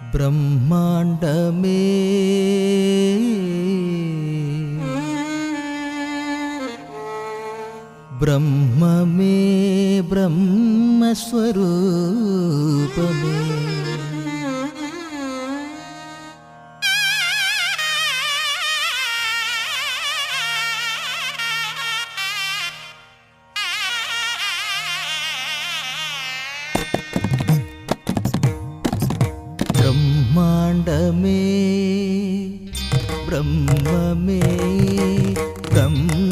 ബ്രഹ്മാണ്ടമേ ബ്രഹ്മമേ ബ്രഹ്മസ്വരൂപമേ ബ്രഹ്മാണ്ടമേ ബ്രഹ്മമേ ബ്രഹ്മസ്വരൂപമേ.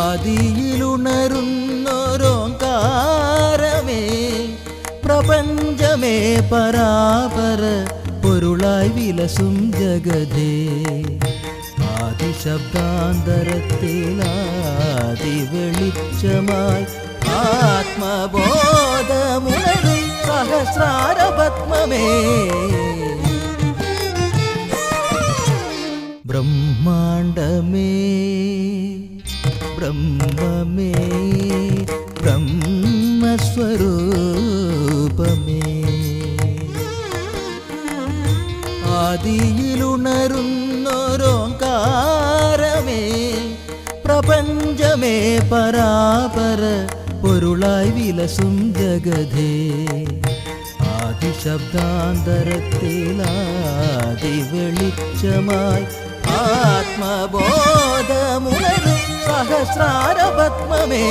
ആദിയിലുണരുന്നോരോങ്കാരമേ പ്രപഞ്ചമേ പരാപര പൊരുളായി വിലസും ജഗതേ. ആദിശബ്ദാന്തരത്തിലാതി വെളിച്ചമായി സഹസ്രാരപത്മമേ ബ്രഹ്മാണ്ടമേ ബ്രഹ്മമേ ബ്രഹ്മസ്വരൂപമേ ആദിയിലുണരുന്നോരോങ്കാരമേ പ്രപഞ്ചമേ പരാപര പൊരുളായി വിലസും ജഗതേ ആദിശബ്ദാന്തരത്തിലാതി വെളിച്ചമായി ആത്മബോധമുണരും സഹസ്രാരപത്മമേ.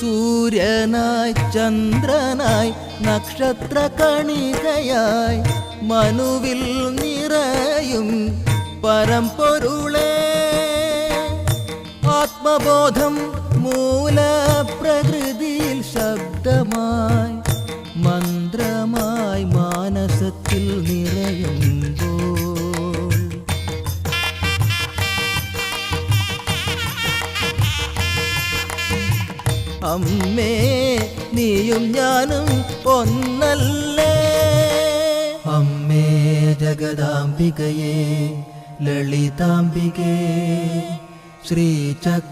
സൂര്യനായി ചന്ദ്രനായി നക്ഷത്ര കണികയായി മനുവിൽ നിറയും പരമ്പൊരുളേ ആത്മബോധം മൂലപ്രകൃതിയിൽ ശബ്ദമായി മന്ത്രമായി മാനസത്തിൽ നിറയുമ്പോൾ. അമ്മേ നീയും ഞാനും ഒന്നല്ലേ? അമ്മേ ജഗദാംബികയെ ലളിതാംബികേ ശ്രീചക്രവാസികേ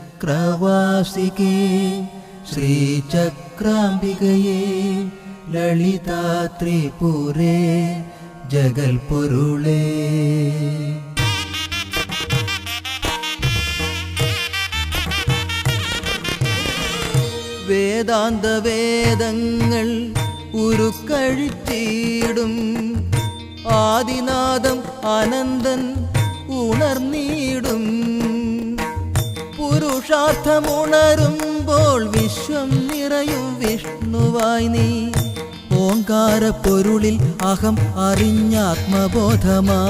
ശ്രീചക്രാംബികയെ ലളിതാത്രിപുരേ ജഗൽപൊരുളേ. വേദാന്ത വേദങ്ങൾ ഉരുക്കഴിച്ചിടും. ആദിനാദം അനന്തൻ ഉണർന്നിടും. പുരുഷാർത്ഥമുണരുമ്പോൾ വിശ്വം നിറയും വിഷ്ണുവായി നീ. ഓങ്കാര പൊരുളിൽ അഹം അറിഞ്ഞാത്മബോധമാ.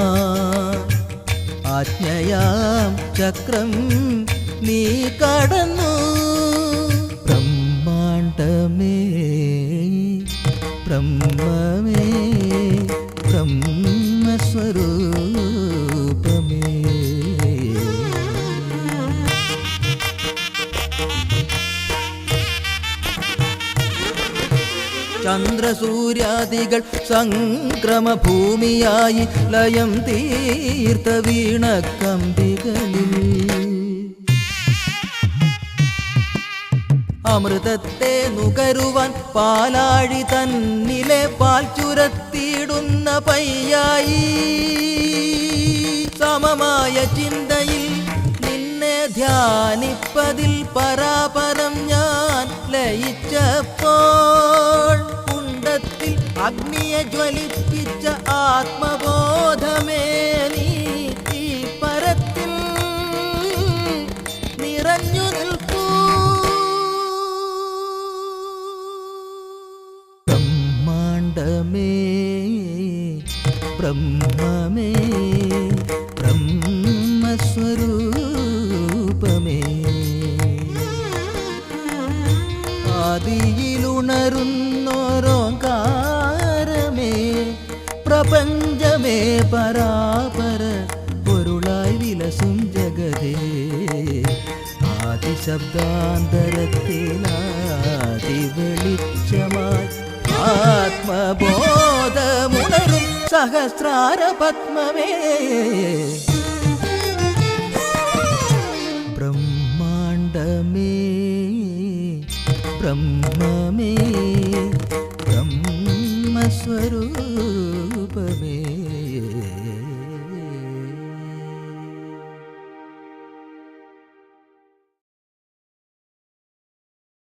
ആജ്ഞയാം ചക്രം നീ കടന്നു. ചന്ദ്രസൂര്യാദികൾ സംക്രമഭൂമിയായി ലയം തീർത്ത വീണക്കമ്പികളിൽ. അമൃതത്തെ നുകരുവാൻ പാലാഴി തന്നിലെ പാൽ ചുരത്തിയിടുന്ന പയ്യായി. സമമായ ചിന്തയിൽ നിന്നെ ധ്യാനിപ്പതിൽ പരാപരം ഞാൻ കുണ്ടത്തിൽ അഗ്നിയെ ജ്വലിപ്പിച്ച ആത്മബോധമേ നീ പരത്തിൽ നിറഞ്ഞു നിൽക്കൂ. ബ്രഹ്മാണ്ടമേ ബ്രഹ്മമേ ബ്രഹ്മസ്വരൂപമേ. ആദിയിലുണരുന്നോരോങ്കാരമേ പ്രപഞ്ചമേ പരാപര പൊരുളായി വിലസും ജഗതേ ആദിശബ്ദാന്തരത്തിലാതി വെളിച്ചമായി ആത്മബോധമുണരും സഹസ്രാര പത്മമേ ബ്രഹ്മാണ്ടമേ ब्रह्म मे ब्रह्मस्वरूप